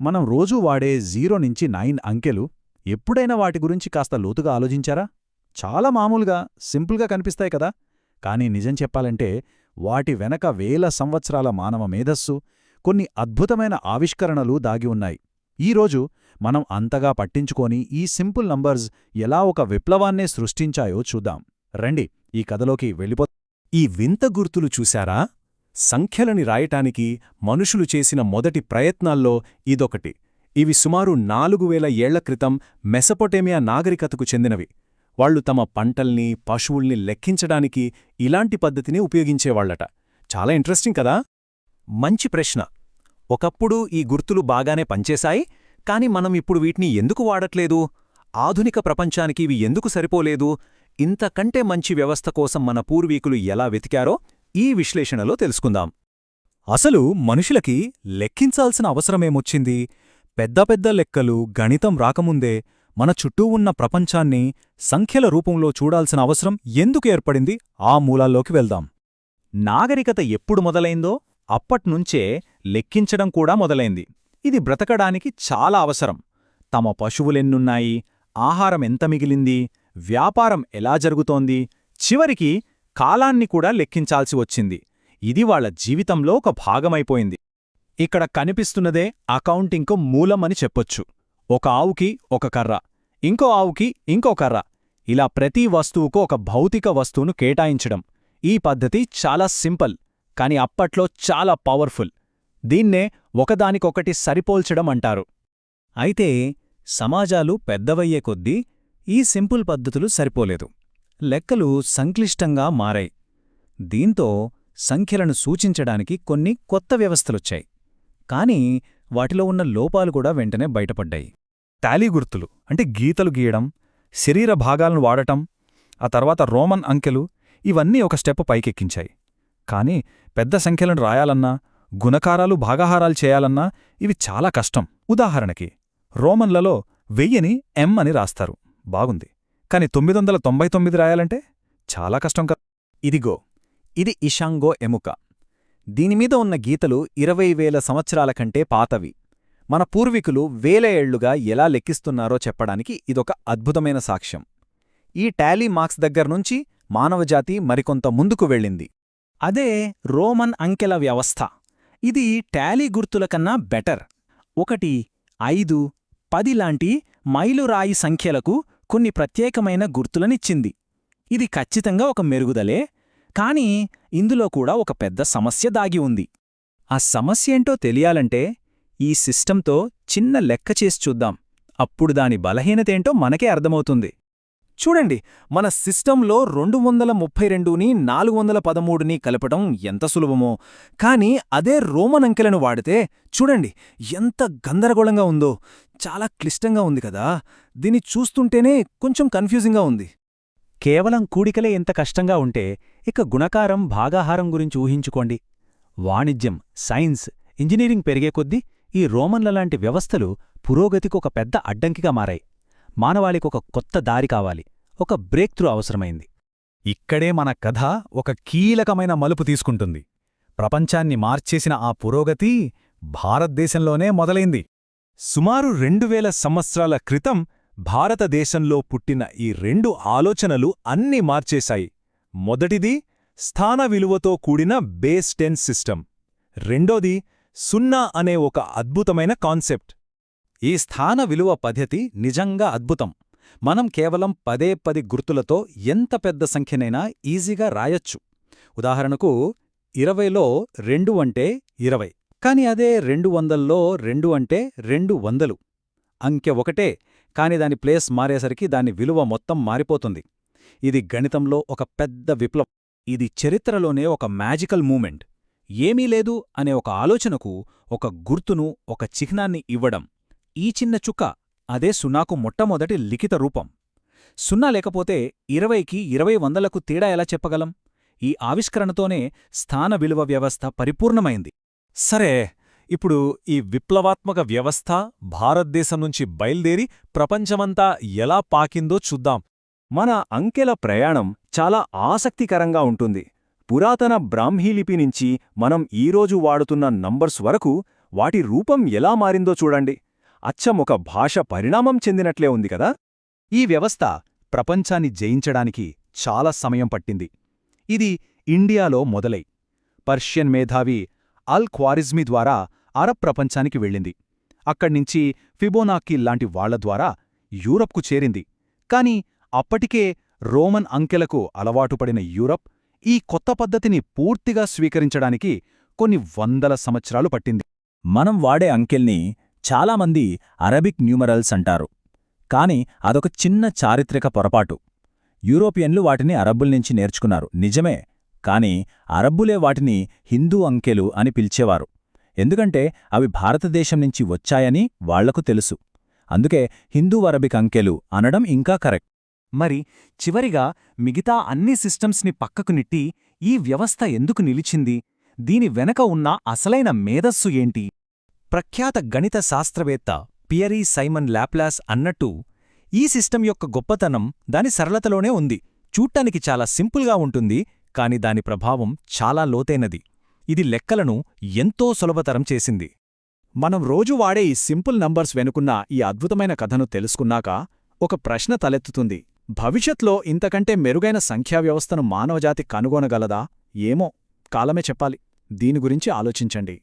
మనం రోజూ వాడే జీరో నుంచి నైన్ అంకెలు ఎప్పుడైనా వాటి గురించి కాస్త లోతుగా ఆలోచించారా? చాలా మామూలుగా సింపుల్గా కనిపిస్తాయి కదా. కానీ నిజం చెప్పాలంటే వాటి వెనక వేల సంవత్సరాల మానవ మేధస్సు కొన్ని అద్భుతమైన ఆవిష్కరణలు దాగి ఉన్నాయి. ఈరోజు మనం అంతగా పట్టించుకోని ఈ సింపుల్ నంబర్స్ ఎలా ఒక విప్లవాన్నే సృష్టించాయో చూద్దాం. రండి ఈ కథలోకి వెళ్ళిపో ఈ వింత గుర్తులు చూశారా? సంఖ్యలని రాయటానికి మనుషులు చేసిన మొదటి ప్రయత్నాల్లో ఇదొకటి. ఇవి సుమారు నాలుగు వేల ఏళ్ళ క్రితం మెసపొటేమియా నాగరికతకు చెందినవి. వాళ్ళు తమ పంటల్ని పశువుల్ని లెక్కించడానికి ఇలాంటి పద్ధతిని ఉపయోగించేవాళ్ళట చాలా ఇంట్రెస్టింగ్ కదా? మంచి ప్రశ్న. ఒకప్పుడు ఈ గుర్తులు బాగానే పనిచేశాయి కాని మనం ఇప్పుడు వీటిని ఎందుకు వాడట్లేదు? ఆధునిక ప్రపంచానికి ఇవి ఎందుకు సరిపోలేదు? ఇంతకంటే మంచి వ్యవస్థ కోసం మన పూర్వీకులు ఎలా వెతికారో ఈ విశ్లేషణలో తెలుసుకుందాం. అసలు మనుషులకి లెక్కించాల్సిన అవసరమేమొచ్చింది? పెద్ద పెద్ద లెక్కలు గణితం రాకముందే మన చుట్టూ ఉన్న ప్రపంచాన్ని సంఖ్యల రూపంలో చూడాల్సిన అవసరం ఎందుకు ఏర్పడింది? ఆ మూలాల్లోకి వెళ్దాం. నాగరికత ఎప్పుడు మొదలైందో అప్పట్నుంచే లెక్కించడం కూడా మొదలైంది. ఇది బ్రతకడానికి చాలా అవసరం. తమ పశువులెన్నున్నాయి ఆహారం ఎంత మిగిలింది? వ్యాపారం ఎలా జరుగుతోంది? చివరికి కాలాన్ని కూడా లెక్కించాల్సి వచ్చింది. ఇది వాళ్ళ జీవితంలో ఒక భాగమైపోయింది. ఇక్కడ కనిపిస్తున్నదే అకౌంటింగ్కు మూలమని చెప్పొచ్చు. ఒక ఆవుకి ఒక కర్ర ఇంకో ఆవుకి ఇంకో కర్ర. ఇలా ప్రతి వస్తువుకు ఒక భౌతిక వస్తువును కేటాయించడం ఈ పద్ధతి చాలా సింపుల్ కాని అప్పట్లో చాలా పవర్ఫుల్. దీన్నే ఒకదానికొకటి సరిపోల్చడం అంటారు. అయితే సమాజాలు పెద్దవయ్యే కొద్దీ ఈ సింపుల్ పద్ధతులు సరిపోలేదు. లెక్కలు సంక్లిష్టంగా మారాయి. దీంతో సంఖ్యలను సూచించడానికి కొన్ని కొత్త వ్యవస్థలొచ్చాయి. కాని వాటిలో ఉన్న లోపాలు కూడా వెంటనే బయటపడ్డాయి. టాలీ గుర్తులు అంటే గీతలు గీయడం శరీర భాగాలను వాడటం ఆ తర్వాత రోమన్ అంకెలు ఇవన్నీ ఒక స్టెప్ పైకెక్కించాయి. కాని పెద్ద సంఖ్యలను రాయాలన్నా గుణకారాలు భాగాహారాలు చేయాలన్నా ఇవి చాలా కష్టం. ఉదాహరణకి రోమన్లలో వెయ్యిని ఎం అని రాస్తారు. బాగుంది. కాని తొమ్మిది వందల తొంభై తొమ్మిది రాయాలంటే చాలా కష్టం కదా ఇదిగో ఇది ఇషాంగో ఎముక. దీనిమీద ఉన్న గీతలు ఇరవై వేల సంవత్సరాల కంటే పాతవి. మన పూర్వీకులు వేల ఏళ్ళుగా ఎలా లెక్కిస్తున్నారో చెప్పడానికి ఇదొక అద్భుతమైన సాక్ష్యం. ఈ టాలీ మార్క్స్ దగ్గర్నుంచి మానవజాతి మరికొంత ముందుకు వెళ్ళింది. అదే రోమన్ అంకెల వ్యవస్థ. ఇది టాలీ గుర్తుల కన్నా బెటర్. ఒకటి ఐదు పది లాంటి మైలురాయి సంఖ్యలకు కొన్ని ప్రత్యేకమైన గుర్తులనిచ్చింది. ఇది ఖచ్చితంగా ఒక మెరుగుదలే కాని ఇందులో కూడా ఒక పెద్ద సమస్య దాగి ఉంది. ఆ సమస్యేంటో తెలియాలంటే ఈ సిస్టంతో చిన్న లెక్క చేసి చూద్దాం. అప్పుడు దాని బలహీనతేంటో మనకే అర్థమవుతుంది. చూడండి మన సిస్టంలో రెండు వందల ముప్పై రెండుని నాలుగు వందల పదమూడుని కలపటం ఎంత సులభమో కాని అదే రోమన్ అంకెలను వాడితే చూడండి ఎంత గందరగోళంగా ఉందో. చాలా క్లిష్టంగా ఉంది కదా. దీన్ని చూస్తుంటేనే కొంచెం కన్ఫ్యూజింగ్గా ఉంది. కేవలం కూడికలే ఇంత కష్టంగా ఉంటే ఇక గుణకారం భాగాహారం గురించి ఊహించుకోండి. వాణిజ్యం సైన్స్ ఇంజనీరింగ్ పెరిగే కొద్దీ ఈ రోమన్లలాంటి వ్యవస్థలు పురోగతికి ఒక పెద్ద అడ్డంకిగా మారాయి. మానవాళికొక కొత్త దారి కావాలి. ఒక బ్రేక్ త్రూ అవసరమైంది. ఇక్కడే మన కథ ఒక కీలకమైన మలుపు తీసుకుంటుంది. ప్రపంచాన్ని మార్చేసిన ఆ పురోగతి భారతదేశంలోనే మొదలైంది. సుమారు రెండు వేల సంవత్సరాల క్రితం భారతదేశంలో పుట్టిన ఈ రెండు ఆలోచనలు అన్నీ మార్చేశాయి. మొదటిది స్థాన విలువతో కూడిన బేస్ టెన్ సిస్టమ్. రెండోది సున్నా అనే ఒక అద్భుతమైన కాన్సెప్ట్. ఈ స్థాన విలువ పద్ధతి నిజంగా అద్భుతం. మనం కేవలం పదే పది గుర్తులతో ఎంత పెద్ద సంఖ్యనైనా ఈజీగా రాయొచ్చు. ఉదాహరణకు ఇరవైలో రెండు అంటే ఇరవై. కాని అదే రెండు వందల్లో రెండు అంటే రెండు వందలు. అంకె ఒకటే కాని దాని ప్లేస్ మారేసరికి దాని విలువ మొత్తం మారిపోతుంది. ఇది గణితంలో ఒక పెద్ద విప్లవం. ఇది చరిత్రలోనే ఒక మ్యాజికల్ మూమెంట్. ఏమీ లేదు అనే ఒక ఆలోచనకు ఒక గుర్తును ఒక చిహ్నాన్ని ఇవ్వడం. ఈ చిన్న చుక్క అదే సున్నాకు మొట్టమొదటి లిఖిత రూపం. సున్నా లేకపోతే ఇరవైకి ఇరవై వందలకు తేడా ఎలా చెప్పగలం? ఈ ఆవిష్కరణతోనే స్థాన విలువ వ్యవస్థ పరిపూర్ణమైంది. సరే ఇప్పుడు ఈ విప్లవాత్మక వ్యవస్థ భారతదేశం నుంచి బయల్దేరి ప్రపంచమంతా ఎలా పాకిందో చూద్దాం. మన అంకెల ప్రయాణం చాలా ఆసక్తికరంగా ఉంటుంది. పురాతన బ్రాహ్మీలిపి నుంచి మనం ఈరోజు వాడుతున్న నంబర్స్ వరకు వాటి రూపం ఎలా మారిందో చూడండి. అచ్చం ఒక భాష పరిణామం చెందినట్లే ఉంది కదా? ఈ వ్యవస్థ ప్రపంచాన్ని జయించడానికి చాలా సమయం పట్టింది. ఇది ఇండియాలో మొదలై పర్షియన్ మేధావి అల్ ఖ్వారిజ్మీ ద్వారా అరబ్ ప్రపంచానికి వెళ్ళింది. అక్కడ్నించి ఫిబోనాకీ లాంటి వాళ్ళ ద్వారా యూరప్కు చేరింది. కాని అప్పటికే రోమన్ అంకెలకు అలవాటుపడిన యూరప్ ఈ కొత్త పద్ధతిని పూర్తిగా స్వీకరించడానికి కొన్ని వందల సంవత్సరాలు పట్టింది. మనం వాడే అంకెల్ని చాలామంది అరబిక్ న్యూమరల్స్ అంటారు. కాని అదొక చిన్న చారిత్రక పొరపాటు. యూరోపియన్లు వాటిని అరబ్బుల నుంచి నేర్చుకున్నారు. నిజమే కాని అరబ్బులే వాటిని హిందూ అంకెలు అని పిలిచేవారు. ఎందుకంటే అవి భారతదేశం నుంచి వచ్చాయని వాళ్ళకు తెలుసు. అందుకే హిందూ అరబిక్ అంకెలు అనడం ఇంకా కరెక్ట్. మరి చివరిగా మిగతా అన్ని సిస్టమ్స్ని పక్కకు నెట్టి ఈ వ్యవస్థ ఎందుకు నిలిచింది? దీని వెనక ఉన్న అసలైన మేధస్సు ఏంటి? ప్రఖ్యాత గణిత శాస్త్రవేత్త పియరీ సైమన్ లాప్లాస్ అన్నట్టు ఈ సిస్టమ్ యొక్క గొప్పతనం దాని సరళతలోనే ఉంది. చూట్టానికి చాలా సింపుల్గా ఉంటుంది కాని దాని ప్రభావం చాలా లోతైనది. ఇది లెక్కలను ఎంతో సులభతరం చేసింది. మనం రోజు వాడే ఈ సింపుల్ నంబర్స్ వెనుకున్న ఈ అద్భుతమైన కథను తెలుసుకున్నాక ఒక ప్రశ్న తలెత్తుతుంది. భవిష్యత్లో ఇంతకంటే మెరుగైన సంఖ్యా వ్యవస్థను మానవజాతి కనుగొనగలదా? ఏమో కాలమే చెప్పాలి. దీని గురించి ఆలోచించండి.